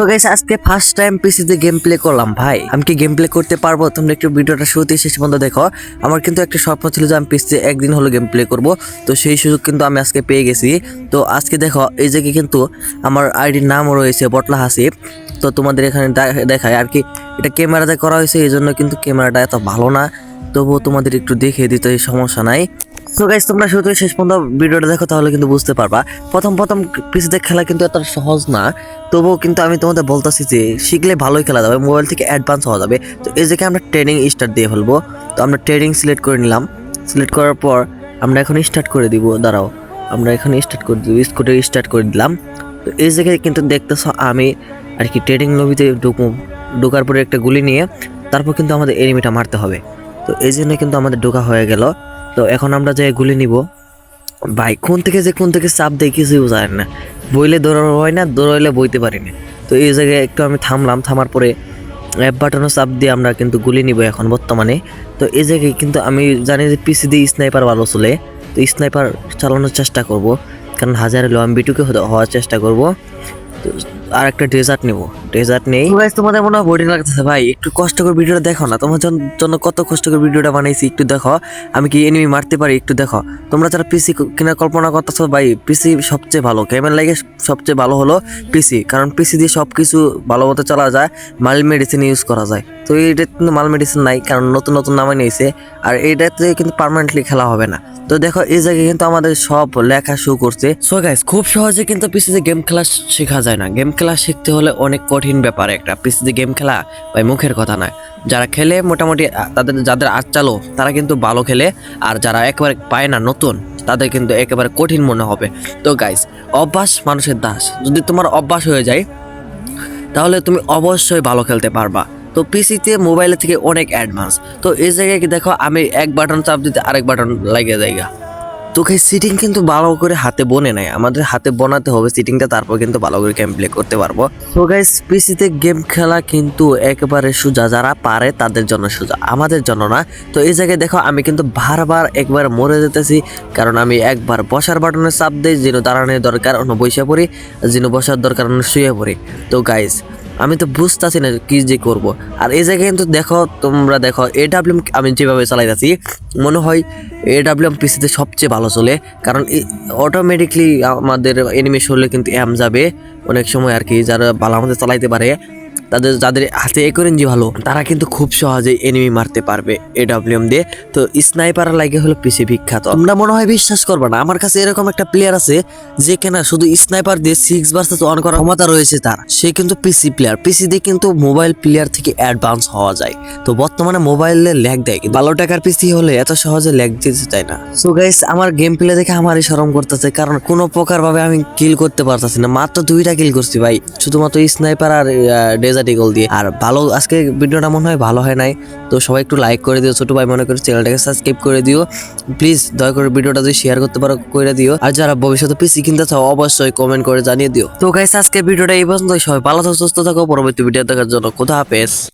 তো গাইস আজকে first time পিসিতে গেম প্লে করলাম, ভাই। আমি কি গেম প্লে করতে পারব? তোমরা একটু ভিডিওটা শুরুতে শেষ পর্যন্ত দেখো। আমার কিন্তু একটা স্বপ্ন ছিল যে আমি পিসিতে একদিন হলো গেম প্লে করব। তো সেই সুযোগ কিন্তু আমি আজকে পেয়ে গেছি। তো আজকে দেখো, এই জায়গায় কিন্তু আমার আইডির নামও রয়েছে, বটলা হাসিব। তো তোমাদের এখানে দেখায় আর কি, এটা ক্যামেরাতে করা হয়েছে, এই জন্য কিন্তু ক্যামেরাটা এত ভালো না। তবুও তোমাদের একটু দেখিয়ে দিতে সমস্যা নাই। তো গাইস তোমরা শুরু থেকে শেষ পর্যন্ত ভিডিওটা দেখো, তাহলে কিন্তু বুঝতে পারবা। প্রথম প্রথম পিসিতে খেলা কিন্তু এত সহজ না, তবুও কিন্তু আমি তোমাদের বলতেছি যে শিখলে ভালোই খেলা যাবে, মোবাইল থেকে অ্যাডভান্স হওয়া যাবে। তো এই জায়গায় আমরা ট্রেনিং স্টার্ট দিয়ে ফেলব, তো আমরা ট্রেনিং সিলেক্ট করে নিলাম। সিলেক্ট করার পর আমরা এখন স্টার্ট করে দিব, দাঁড়াও, আমরা এখন স্টার্ট করে দিব স্কুটে স্টার্ট করে দিলাম। তো এই জায়গায় কিন্তু দেখতেছো আমি আর কি ট্রেনিং লবিতে ঢুকবো, ঢোকার পরে একটা গুলি নিয়ে, তারপর কিন্তু আমাদের এনিমিটা মারতে হবে। তো এই জন্য কিন্তু আমাদের ঢোকা হয়ে গেল। তো এখন আমরা যে গুলি নিব, ভাই, কোন থেকে যে কোন থেকে চাপ দেয় কিছুই বোঝা না। বইলে দৌড়ানো হয় না, দৌড়াইলে বইতে পারি না। তো এই জায়গায় একটু আমি থামলাম, থামার পরে অ্যাপ বাটনও চাপ দিয়ে আমরা কিন্তু গুলি নিব এখন বর্তমানে। তো এই জায়গায় কিন্তু আমি জানি যে পিসি দিয়ে স্নাইপার ভালো চলে, তো স্নাইপার চালানোর চেষ্টা করব, কারণ হাজার হলেও আমি বিটুকে হওয়ার চেষ্টা করব। আর একটা ডেজার্ট নেব। ডেজার্ট নেই। গাইস তোমাদের মনে হয় বোরিং লাগতেছে? ভাই, একটু কষ্ট করে ভিডিওটা দেখো না। তোমার জন্য কত কষ্ট করে ভিডিওটা বানাইছি, একটু দেখো। আমি কি এনিমি মারতে পারি? একটু দেখো। তোমরা যারা পিসি কেনার কল্পনা করতেছো, ভাই পিসি সবচেয়ে ভালো। ক্যামেরা লাগে সবচেয়ে ভালো হলো পিসি কারণ পিসি দিয়ে সব কিছু ভালো মতো চলা যায় মাল্টি মেডিসিন ইউজ করা যায়। তো এইটা কিন্তু মাল মেডিসিন নাই, কারণ নতুন নতুন নামে নিয়েছে, আর এইটাতে কিন্তু পার্মানেন্টলি খেলা হবে না। তো দেখো, এই জায়গায় কিন্তু আমাদের সব লেখা শুরু করছে। সো গাইস খুব সহজে কিন্তু পিসিতে গেম খেলা শেখা যায় না। গেম খেলা শিখতে হলে অনেক কঠিন ব্যাপার একটা। পিসিতে গেম খেলা ভাই মুখের কথা নয় যারা খেলে মোটামুটি তাদের, যাদের আজ চালো তারা কিন্তু ভালো খেলে। আর যারা একেবারে পায় না নতুন, তাদের কিন্তু একেবারে কঠিন মনে হবে। তো গাইস অভ্যাস মানুষের দাস। যদি তোমার অভ্যাস হয়ে যায়, তাহলে তুমি অবশ্যই ভালো খেলতে পারবা। তো পিসিতে মোবাইলের থেকে অনেক অ্যাডভান্স তো এই জায়গায় দেখো, আমি এক বাটন চাপ দিতে আরেক বাটন লাগিয়ে জায়গা। তো সেই সিটিং কিন্তু ভালো করে হাতে বনে নাই। আমাদের হাতে বানাতে হবে সিটিংটা তারপর কিন্তু ভালো করে গেম প্লে করতে পারব। তো গাইস পিসিতে গেম খেলা কিন্তু একেবারে সোজা। যারা পারে তাদের জন্য সোজা, আমাদের জন্য না। তো এই জায়গায় দেখো, আমি কিন্তু বারবার একবার মরে যেতেছি। কারণ আমি একবার বসার বাটনে চাপ দিই, যেন দাঁড়ানোর দরকার, অন্য বসে পড়ি, যেন বসার দরকার অন্য শুয়ে পড়ি। তো গাইস আমি তো বুঝতেছি না কি যে করব। আর এই জায়গায় কিন্তু দেখো, তোমরা দেখো এ ডাব্লিউএম আমি যেভাবে চালাইতেছি, মনে হয় এ ডাব্লিউএম পিসিতে সবচেয়ে ভালো চলে। কারণ অটোমেটিকলি আমাদের এনিমি হলে কিন্তু অ্যাম যাবে। অনেক সময় আর কি, যারা ভালো আমাদের চালাইতে পারে তাদের যাদের হাতে একরেঞ্জি ভালো, তারা কিন্তু খুব সহজে এনিমি মারতে পারবে এ ডাব্লিউএম দিয়ে। তো স্নাইপার লাগে হলো পিসি বিখ্যাত। তোমরা মনে হয় বিশ্বাস করবে না, আমার কাছে এরকম একটা প্লেয়ার আছে যে কেনা শুধু স্নাইপার দিয়ে সিক্স ভার্সেস ওয়ান করার ক্ষমতা রয়েছে তার। সে কিন্তু পিসি প্লেয়ার পিসি দিয়ে কিন্তু মোবাইল প্লেয়ার থেকে অ্যাডভান্স হওয়া যায়। তো বর্তমানে মোবাইলে ল্যাগ দেয় ভালো টাকার পিসি হলে এত সহজে ল্যাগ দিতে চায় না। সো গাইস আমার গেম প্লে দেখে আমারই শরম করতেছে, কারণ কোনো প্রকার ভাবে আমি কিল করতে পারতাছি না। মাত্র দুইটা কিল করছি ভাই। শুধুমাত্র স্নাইপার আর ডেজার্ট গোল দিয়ে। আর ভালো, আজকে ভিডিওটা মনে হয় ভালো হয় নাই। তো সবাই একটু লাইক করে দিও, ছোট ভাই মনে করে চ্যানেলটাকে সাবস্ক্রাইব করে দিও। প্লিজ দয়া করে ভিডিওটা যদি শেয়ার করতে পারো, করে দিও। আর যারা ভবিষ্যতে পিসি কিনতে চাও, অবশ্যই কমেন্ট করে জানিয়ে দিও। তো গাইস আজকে ভিডিওটা এই পর্যন্ত সবাই ভালো থাকো, সুস্থ থাকো। পরবর্তী ভিডিও দেখার জন্য কোথা হাফেজ।